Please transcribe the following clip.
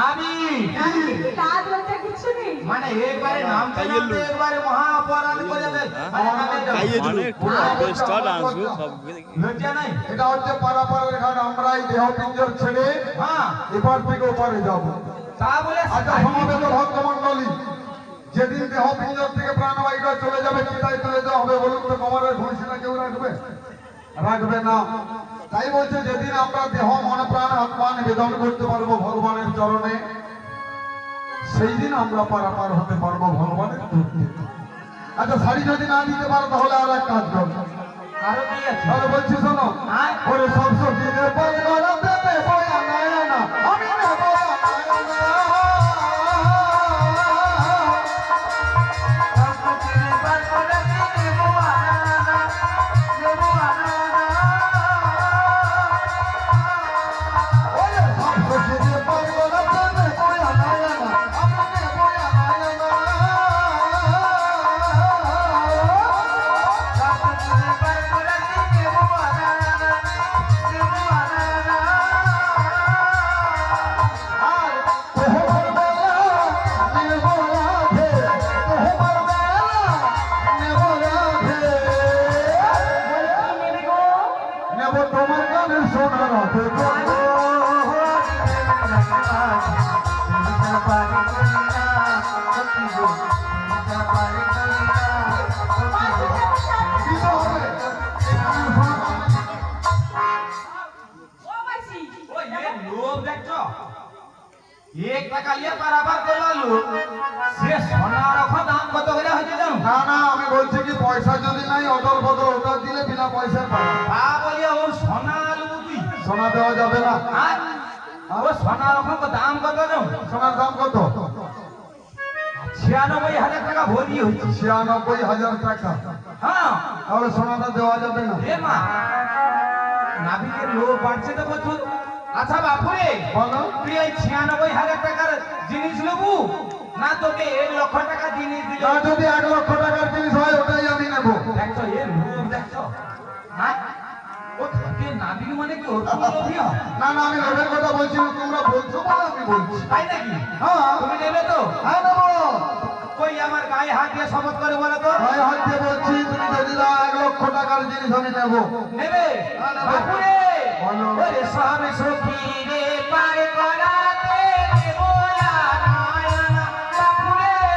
মানে মানে মানে ছেড়ে হ্যাঁ থেকে ওপারে তা বলে আচ্ছা, যেদিন দেহ পিঞ্জর থেকে প্রাণবায়ুটা চলে যাবে কোথায় চলে যাওয়া হবে বলুন তো কমরের ঘুষিটা কেউ রাখবে? রাখবে না। তাই বলছে যেদিন আমরা দেহ মন প্রাণ আত্মা নিবেদন করতে পারব ভগবানের চরণে সেই দিন আমরা পারাপার হতে পারব ভগবানের। আচ্ছা শাড়ি যদি না দিতে পারো তাহলে আর এক কাজ করো আরও কি আছে বলছি শোনো? ওরে সব সখীরে নেব তোমার এ লোক দেখছ? এক টাকা নিয়ে পারাবার করল লোক সে সোনা রকম দাম কত করে হয়েছে না না আমি বলছি কি পয়সা যদি নাই অদল বদল ওটা দিলে বিনা পয়সার পাবে সোনা দেওয়া যাবে না। আর? সোনা রকম দাম কত সোনার দাম কত? ছিয়ানব্বই হাজার টাকা ভরি হয়েছে। ছিয়ানব্বই হাজার টাকা। হ্যাঁ। তাহলে সোনাটা দেওয়া যাবে না। এ মা নাবিকের লোক বাড়ছে তো প্রচুর। আচ্ছা বাপুরে বলো। তুই এই ছিয়ানব্বই হাজার টাকার জিনিস নেবু? না তোকে এক লক্ষ টাকা জিনিস দিল? যদি এক লক্ষ টাকার জিনিস হয় ওটাই আমি নেব। দেখছ এ লোক দেখছ। হ্যাঁ নাবিক মানে কি? না না আমি লোভের কথা বলছি না তোমরা বলছো বলে আমি বলছি? তাই নাকি? হ্যাঁ। তুমি নেবে তো? হ্যাঁ নেব। কই আমার গায়ে হাত দিয়ে শপথ করে বলে তো? গায়ে হাত দিয়ে বলছি তুমি যদি দাও এক লক্ষ টাকার জিনিস আমি নেব। নেবে? হ্যাঁ। বাপুরে বলো। পার করা